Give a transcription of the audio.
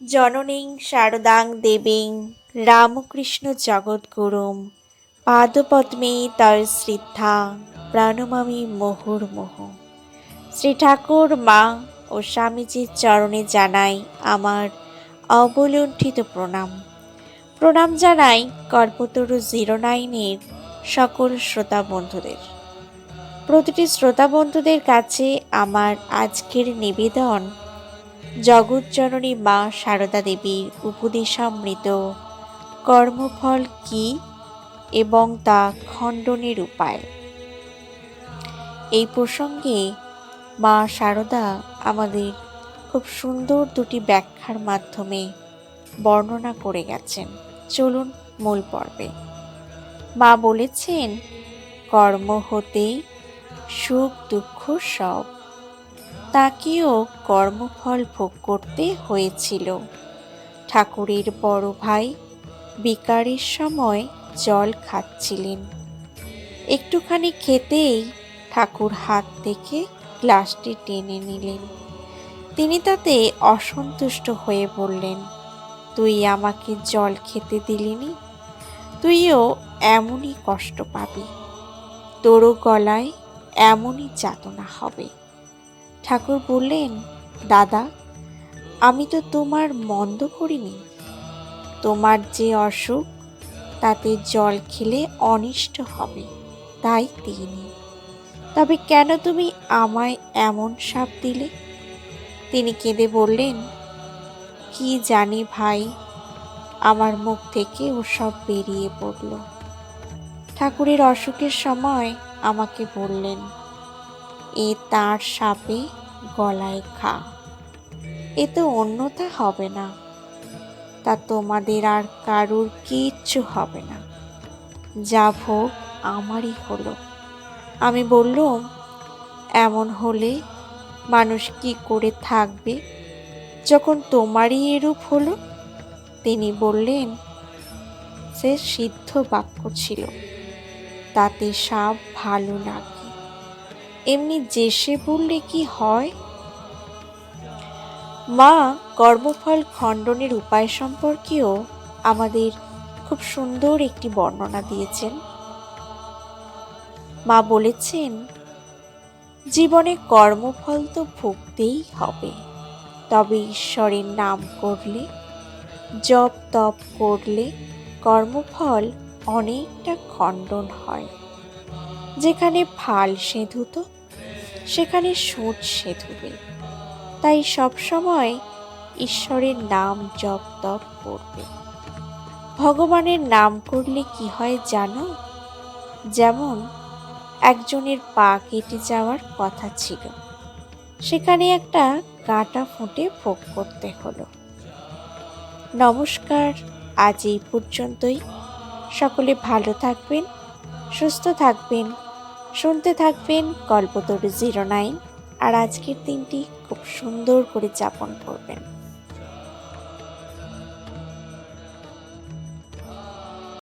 জননীং শারদাং দেবীং রামকৃষ্ণ জগদ্গুরুম পাদপদ্মে তয় শ্রদ্ধা প্রণমামি মুহুর্মুহ। শ্রী ঠাকুর মা ও স্বামীজির চরণে জানাই আমার অবলুণ্ঠিত প্রণাম। প্রণাম জানাই কল্পতরু জিরো নাইনের সকল শ্রোতা বন্ধুদের। প্রতিটি শ্রোতা বন্ধুদের কাছে আমার আজকের নিবেদন জগৎজননী মা সারদা দেবীর উপদেশামৃত। কর্মফল কি এবং তা খণ্ডনের উপায়? এই প্রসঙ্গে মা সারদা আমাদের খুব সুন্দর দুটি ব্যাখ্যার মাধ্যমে বর্ণনা করে গেছেন। চলুন মূল পর্বে। মা বলেছেন, কর্ম হতেই সুখ দুঃখ সব। তাকেও কর্মফল ভোগ করতে হয়েছিল। ঠাকুরের বড় ভাই বিকারের সময় জল খাচ্ছিলেন। একটুখানি খেতেই ঠাকুর হাত থেকে গ্লাসটি টেনে নিলেন। তিনি তাতে অসন্তুষ্ট হয়ে বললেন, তুই আমাকে জল খেতে দিলিনি? তুইও এমনই কষ্ট পাবি। তোরও গলায় এমনই যাতনা হবে। ঠাকুর বললেন, দাদা, আমি তো তোমার মন্দ করিনি। তোমার যে অসুখ, তাতে জল খেলে অনিষ্ট হবে, তাই তিনি। তবে কেন তুমি আমায় এমন সাপ দিলে? তিনি কেঁদে বললেন, কি জানি ভাই, আমার মুখ থেকে ওসব বেরিয়ে পড়ল। ঠাকুরের অসুখের সময় আমাকে বললেন এ তার সাপে গলায় খা। এ তো অন্যতা হবে না। তা তোমাদের আর কারুর কিচ্ছু হবে না। যা ভোগ আমারই হলো। আমি বললুম, এমন হলে মানুষ কি করে থাকবে? যখন তোমারই এরূপ হলো, তিনি বললেন, সে সিদ্ধ বাক্য ছিল, তাতে সাপ ভালো নাকি? এমনি যেসে বললে কি হয়? মা, কর্মফল খণ্ডনের উপায় সম্পর্কেও আমাদের খুব সুন্দর একটি বর্ণনা দিয়েছেন। মা বলেছেন, জীবনে কর্মফল তো ভুগতেই হবে। তবে ঈশ্বরের নাম করলে জপ তপ করলে কর্মফল অনেকটা খণ্ডন হয়। যেখানে ফাল সেঁধুত সেখানে সুচ সেঁধুবে তাই সবসময় ঈশ্বরের নাম জপ তপ করবে। ভগবানের নাম করলে কি হয় জানো? যেমন একজনের পা কেটে যাওয়ার কথা ছিল, সেখানে একটা কাঁটা ফুটে ভোগ করতে হলো। নমস্কার, আজ এই পর্যন্তই। সকলে ভালো থাকবেন। সুস্থ থাকবেন। শুনতে থাকবেন কল্পতরু জিরো নাইন। আর আজকের দিনটি খুব সুন্দর করে যাপন করবেন।